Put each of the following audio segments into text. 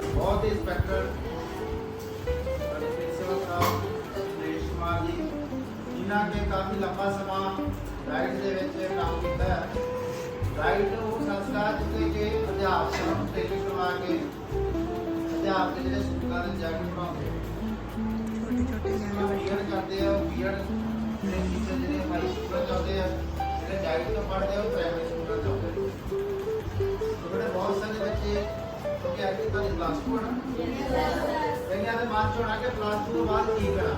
Duty inspector ਸਾਡੇ principal ਸਾਹਿਬ ਸੁਰੇਸ਼ ਕੁਮਾਰ ਜੀ, ਜਿਨ੍ਹਾਂ ਨੇ ਕਾਫੀ ਲੰਬਾ ਸਮਾਂ ਰਾਈਟ ਦੇ ਵਿੱਚ ਕੰਮ ਕੀਤਾ ਹੈ। ਰਾਈਟ ਉਹ ਸੰਸਥਾ ਜਿੱਥੇ ਕਿ ਅਧਿਆਪਕਾਂ ਨੂੰ ਟ੍ਰੇਨਿੰਗ ਕਰਵਾ ਕੇ ਅਧਿਆਪਕ ਜਿਹੜੇ ਸਕੂਲਾਂ ਦੇ ਜਾ ਕੇ ਪੜ੍ਹਾਉਂਦੇ ਬੀਐਡ ਕਰਦੇ ਆ ਬੀਐਡ ਦੇ ਟੀਚਰ ਜਿਹੜੇ ਹਾਈ ਸਕੂਲ ਜਾਂਦੇ ਆ, ਜਿਹੜੇ ਡਾਈਟ ਤੋਂ ਪੜ੍ਹਦੇ ਆ, ਉਹ ਪ੍ਰਾਇਮਰੀ ਕਿਉਂਕਿ ਅੱਗੇ ਤਾਂ ਕਲਾਸ 2 ਹੈ ਕਈਆਂ ਦੇ ਮਨ ਚ ਹੋਣਾ ਕਿ ਪਲੱਸ 2 ਤੋਂ ਬਾਅਦ ਕੀ ਕਰਾਂ?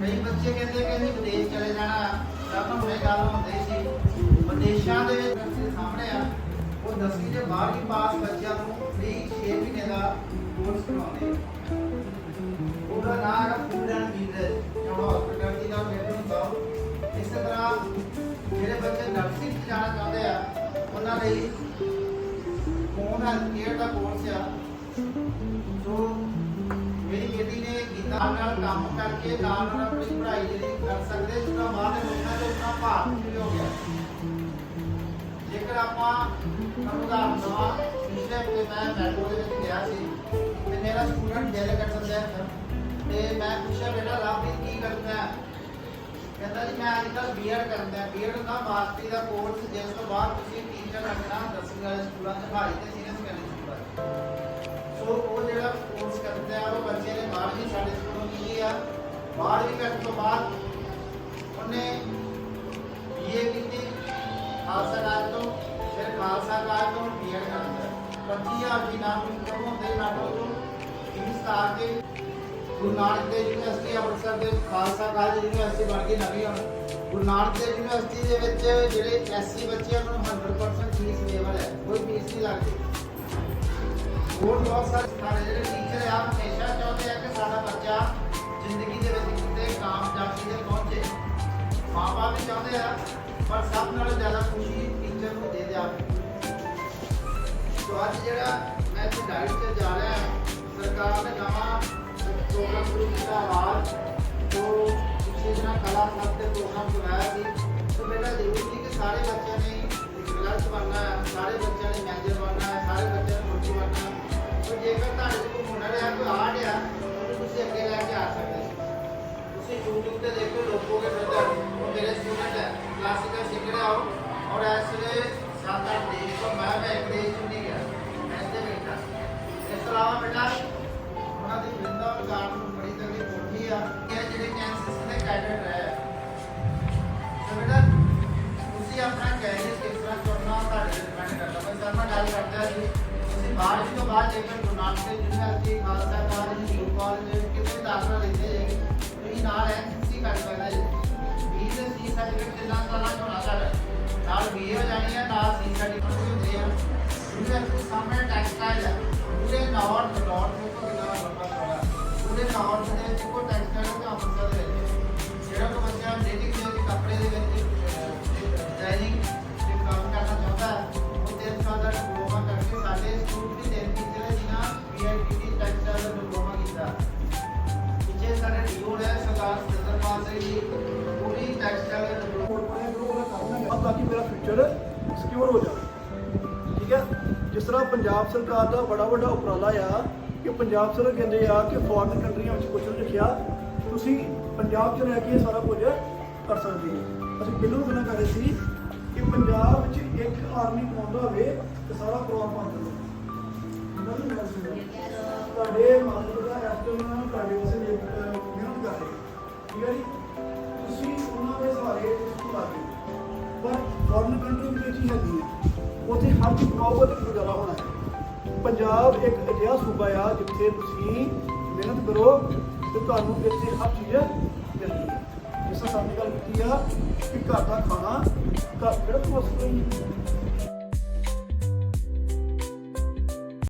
ਕਈ ਬੱਚੇ ਕਹਿੰਦੇ ਕਿ ਅਸੀਂ ਵਿਦੇਸ਼ ਚਲੇ ਜਾਣਾ। ਤਾਂ ਹੁਣੇ ਗੱਲ ਹੁੰਦੀ ਸੀ। ਵਿਦੇਸ਼ਾਂ ਦੇ ਵਿੱਚ ਸਾਹਮਣੇ ਆ। ਉਹ 10ਵੀਂ ਦੇ ਬਾਅਦ ਹੀ ਪਾਸ ਬੱਚਿਆਂ ਨੂੰ ਫ੍ਰੀ 6 ਮਹੀਨੇ ਦਾ ਕੋਰਸ ਕਰਾਉਂਦੇ ਉਹਦਾ ਨਾਮ ਹੈ ਫੂਡ ਐਂਡ ਬਿਜ਼ਨਸ ਜੋ ਹਸਪੀਟਲ ਦੀ ਦਾ ਮੇਰੇ ਨੂੰ ਇਸੇ ਤਰ੍ਹਾਂ ਜਿਹੜੇ ਬੱਚੇ ਨਰਸਿੰਗ ਜਾਣਾ ਚਾਹੁੰਦੇ ਆ, ਉਹਨਾਂ ਲਈ ਹੋਮ ਹੈਲਥ ਕੇਅਰ ਦਾ ਕੋਰਸ ਆ ਸੋ ਮੇਰੀ ਬੇਟੀ ਨੇ ਗੀਤਾ ਨਾਲ ਕੰਮ ਕਰਕੇ ਨਾਲ ਨਾਲ ਆਪਣੀ ਪੜ੍ਹਾਈ ਜਿਹੜੀ ਕਰ ਸਕਦੇ ਜਿੰਨਾ ਬਾਹਰ ਦੇ ਮੁਲਕਾਂ ਤੋਂ ਉतना ਭਾਰਤ ਵੀ ਹੋ ਗਿਆ ਜੇਕਰ ਆਪਾਂ ਤੁਹਾਨੂੰ ਦਾ ਨਵਾਂ ਪਿਛਲੇ ਹਫ਼ਤੇ ਮੈਂ ਮੈਟਰੋ ਦੇ ਵਿੱਚ ਗਿਆ ਸੀ ਤੇ ਮੇਰਾ ਸਟੂਡੈਂਟ ਜੈਲੇ ਕਰ ਸਕਦਾ ਹੈ ਤੇ ਮੈਂ ਪੁੱਛਿਆ ਬੇਟਾ ਰਾਬੀ ਕੀ ਕਰਦਾ ਹੈ ਕਹਿੰਦਾ ਜੀ ਮੈਂ ਅੱਜ ਕੱਲ੍ਹ ਬੀਐਡ ਕਰਦਾ ਬੀਐਡ ਦਾ ਮਾਸਟਰੀ ਦਾ ਕੋਰਸ ਜਿਸ ਤੋਂ ਬਾਅਦ ਤੁਸੀਂ ਟੀਚਰ ਲੱਗਣਾ ਦਸਵੀਂ ਵਾਲੇ ਸਕੂਲਾਂ 'ਚ ਹਾਈ 12ਵੀਂ ਕਰਨ ਤੋਂ ਬਾਅਦ ਉਹਨੇ ਬੀਏ ਕੀਤੀ, ਖਾਲਸਾ ਕਾਲਜ ਤੋਂ, ਫਿਰ ਖਾਲਸਾ ਕਾਲਜ ਤੋਂ ਬੀਐਡ ਕਰ ਲਿਆ। 25000 ਦੀ ਨਾਮ ਇਨਕਮ ਹੁੰਦੇ ਨਾਟੋ ਤੋਂ ਇੰਗਲਿਸ਼ ਤਾਂ ਆ ਕੇ ਗੁਰੂ ਨਾਨਕ ਦੇਵ ਯੂਨੀਵਰਸਿਟੀ ਅੰਮ੍ਰਿਤਸਰ ਦੇ ਖਾਲਸਾ ਕਾਲਜ ਯੂਨੀਵਰਸਿਟੀ ਬਣ ਕੇ ਨਵੀਂ ਹੁਣ। ਗੁਰੂ ਨਾਨਕ ਦੇਵ ਯੂਨੀਵਰਸਿਟੀ ਦੇ ਵਿੱਚ ਜਿਹੜੇ ਐਸਸੀ ਉਹਨਾਂ ਨੂੰ 100% ਫੀਸ ਲੇਵਲ ਹੈ, ਕੋਈ ਫੀਸ ਨਹੀਂ ਲੱਗਦੀ। ਹੋਰ ਬਹੁਤ ਸਾਰੇ ਟੀਚਰ ਨੂੰ। ਸੋ ਅੱਜ ਜਿਹੜਾ ਮੈਂ ਇੱਥੇ ਡਾਈਟ ਤੇ ਜਾ ਰਿਹਾ ਸਰਕਾਰ ਨੇ ਨਵਾਂ ਪ੍ਰੋਗਰਾਮ ਸ਼ੁਰੂ ਕੀਤਾ ਆਵਾਜ਼ ਜੋ ਪਿਛਲੇ ਦਿਨਾਂ ਕਲਾ ਕਲੱਬ ਤੇ ਪ੍ਰੋਗਰਾਮ ਚਲਾਇਆ ਸੀ। ਸੋ ਮੇਰਾ ਜ਼ਰੂਰੀ ਸੀ ਕਿ ਸਾਰੇ ਬੱਚਿਆਂ ਨੇ ਕਲਰਕ ਬਣਨਾ ਹੈ, ਸਾਰੇ ਬੱਚਿਆਂ ਨੇ ਮੈਨੇਜਰ ਬਣਨਾ ਹੈ, ਸਾਰੇ ਬੱਚਿਆਂ ਨੇ ਮੁਖੀ ਬਣਨਾ ਹੈ। ਸੋ ਜੇਕਰ ਤੁਹਾਡੇ ਕੋਲ ਹੁਨਰ ਹੈ, ਕੋਈ ਆਰਟ ਆ ਤੁਸੀਂ ਅੱਗੇ ਲੈ ਕੇ ਆ ਸਕਦੇ ਹੋ। ਤੁਸੀਂ YouTube ਤੇ ਦੇਖੋ ਇਸ ਤੋਂ ਇਲਾਵਾ ਬੇਟਾ ਉਹਨਾਂ ਦੀ ਬ੍ਰਿੰਦਾਵਨ ਗਾਰਡਨ ਬੜੀ ਤਗੜੀ ਕੋਠੀ ਆ ਇਹ ਜਿਹੜੇ ਕੈਂਸਰ ਦੇ ਕੈਡਟ ਹੈ ਸੋ ਬੇਟਾ, ਤੁਸੀਂ ਆਪਣਾ ਕੈਰੀਅਰ ਕਿਸ ਤਰ੍ਹਾਂ ਚੁਣਨਾ ਤੁਹਾਡੇ ਤੇ ਡਿਪੈਂਡ ਕਰਦਾ। ਮੈਂ ਸਰ ਮੈਂ ਗੱਲ ਕਰਦਾ ਸੀ, ਤੁਸੀਂ ਬਾਰਵੀਂ ਤੋਂ ਬਾਅਦ ਜੇਕਰ Guru Nanak Dev university Khalsa college new college ਕਿਤੇ ਵੀ ਦਾਖਲਾ ਲੈਂਦੇ ਜੇ, ਤੁਸੀਂ ਨਾਲ ਐਨਸੀਸੀ ਕਰ ਸਕਦੇ ਜੀ। ਬੀ ਦੇ ਸੀ ਸਰਟੀਫਿਕੇਟ ਜਿੰਨਾ ਸਾਲਾਂ ਚ ਹੋਣਾ ਤੁਹਾਡਾ। ਨਾਲ ਬੀਏ ਹੋ ਜਾਣੀ ਹੈ ਨਾਲ ਸੀ ਸਰਟੀਫਿਕੇਟ ਵੀ ਹੁੰਦੇ ਆ। ਯੂਨੀਵਰਸਿਟੀ ਸਾਹਮਣੇ ਟੈਕਸਟਾਈਲ ਹੈ ਉਹਦੇ ਨਾਰਥ ਨਾਰਥ ਤੋਂ ਕਿੰਨਾ ਲੰਬਾ ਚੌੜਾ ਉਹਦੇ ਨਾਰਥ ਦੇ ਵਿੱਚ ਕੋਈ ਟੈਕਸਟਾਈਲ ਤੇ ਅੰਮ੍ਰਿਤਸਰ ਦੇ ਵਿੱਚ ਜਿਹੜਾ ਕੋ ਬੱਚਾ ਡੇਟਿੰਗ ਦੇ ਕੱਪੜੇ ਦੇ ਵਿੱਚ ਡਿਜ਼ਾਈਨਿੰਗ ਤੇ ਕੰਮ ਕਰਨਾ ਚਾਹੁੰਦਾ ਹੈ ਉਹ ਤਿੰਨ ਸਾਲ ਦਾ ਡਿਪਲੋਮਾ ਕਰਕੇ ਸਾਡੇ ਸਕੂਲ ਦੀ ਤਿੰਨ ਟੀਚਰ ਹੈ ਜਿਨ੍ਹਾਂ ਪੀਆਈਟੀ ਟੈਕਸਟਾਈਲ ਦਾ ਡਿਪਲੋਮਾ ਕੀਤਾ ਪਿੱਛੇ ਸਾਡੇ ਡੀਓ ਹੈ ਸਰਦਾਰ ਸਤਿੰਦਰਪਾਲ ਸਿੰਘ ਜੀ ਪੂਰੀ ਟੈਕਸਟਾਈਲ ਦਾ ਡਿਪਲੋਮਾ ਤਾਂ ਕਿ ਮੇਰਾ ਫਿਊਚਰ ਸਿਕਿਉਰ ਹੋ ਜਾਵੇ ਠੀਕ ਹੈ ਜਿਸ ਤਰ੍ਹਾਂ ਪੰਜਾਬ ਸਰਕਾਰ ਦਾ ਬੜਾ ਵੱਡਾ ਉਪਰਾਲਾ ਆ ਕਿ ਪੰਜਾਬ ਸਰਕਾਰ ਕਹਿੰਦੇ ਆ ਕਿ ਫੋਰਨ ਕੰਟਰੀਆਂ ਵਿੱਚ ਕੁਝ ਲਿਖਿਆ ਤੁਸੀਂ ਪੰਜਾਬ 'ਚ ਰਹਿ ਕੇ ਸਾਰਾ ਕੁਝ ਕਰ ਸਕਦੇ ਹੋ। ਅਸੀਂ ਪਹਿਲਾਂ ਗੱਲਾਂ ਕਰ ਰਹੇ ਸੀ ਕਿ ਪੰਜਾਬ ਵਿੱਚ ਇੱਕ ਆਰਮੀ ਪਾਉਂਦਾ ਹੋਵੇ ਤੇ ਸਾਰਾ ਪਰਿਵਾਰ ਬਣ ਜਾਂਦਾ ਤੁਹਾਡੇ ਮਾਲਕ ਦਾ ਐਸਟਰਨ ਤੁਹਾਡੇ ਵਾਸਤੇ ਮਿਹਨਤ ਕਰ ਰਹੇ। ਠੀਕ ਹੈ ਜੀ? ਤੁਸੀਂ ਉਹਨਾਂ ਦੇ ਸਹਾਰੇ ਸਕੂਲ ਆ ਪਰ ਫੋਰਨ ਕੰਟਰੀ ਵਿੱਚ ਇਹ ਚੀਜ਼ ਹੈਗੀ ਹੈ। ਉੱਥੇ ਹਰ ਚੀਜ਼ ਪ੍ਰੋਪਰ ਤੇ ਗੁਜ਼ਾਰਾ ਹੋਣਾ ਹੈ। ਪੰਜਾਬ ਇੱਕ ਅਜਿਹਾ ਸੂਬਾ ਆ ਜਿੱਥੇ ਤੁਸੀਂ ਮਿਹਨਤ ਕਰੋ ਤੇ ਤੁਹਾਨੂੰ ਇੱਥੇ ਹਰ ਚੀਜ਼ ਮਿਲਦੀ ਹੈ। ਜਿਸ ਤਰ੍ਹਾਂ ਸਾਡੀ ਗੱਲ ਕੀਤੀ ਆ ਕਿ ਘਰ ਦਾ ਖਾਣਾ, ਘਰ ਕਿਹੜਾ ਤੋਂ ਵਸਦਾ